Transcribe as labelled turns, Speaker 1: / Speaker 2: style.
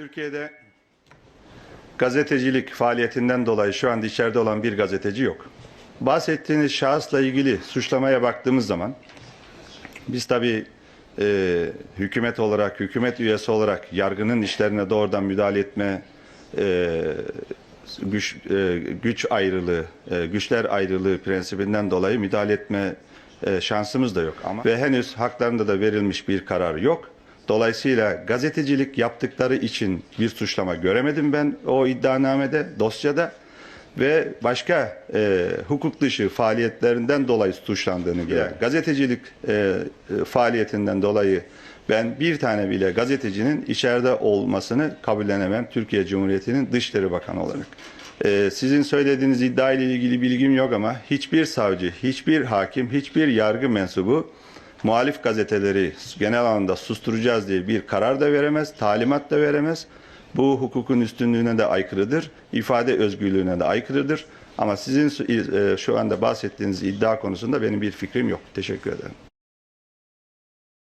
Speaker 1: Türkiye'de gazetecilik faaliyetinden dolayı şu anda içeride olan bir gazeteci yok. Bahsettiğiniz şahısla ilgili suçlamaya baktığımız zaman biz tabii e, hükümet olarak, hükümet üyesi olarak yargının işlerine doğrudan müdahale etme e, güç e, güç ayrılığı, e, güçler ayrılığı prensibinden dolayı müdahale etme e, şansımız da yok ama ve henüz haklarında da verilmiş bir karar yok. Dolayısıyla gazetecilik yaptıkları için bir suçlama göremedim ben o iddianamede, dosyada ve başka e, hukuk dışı faaliyetlerinden dolayı suçlandığını yani gazetecilik e, e, faaliyetinden dolayı ben bir tane bile gazetecinin içeride olmasını kabullenemem Türkiye Cumhuriyeti'nin Dışişleri Bakanı olarak. E, sizin söylediğiniz iddia ile ilgili bilgim yok ama hiçbir savcı, hiçbir hakim, hiçbir yargı mensubu muhalif gazeteleri genel anlamda susturacağız diye bir karar da veremez, talimat da veremez. Bu hukukun üstünlüğüne de aykırıdır, ifade özgürlüğüne de aykırıdır. Ama sizin e, şu anda bahsettiğiniz iddia konusunda benim bir fikrim yok. Teşekkür ederim.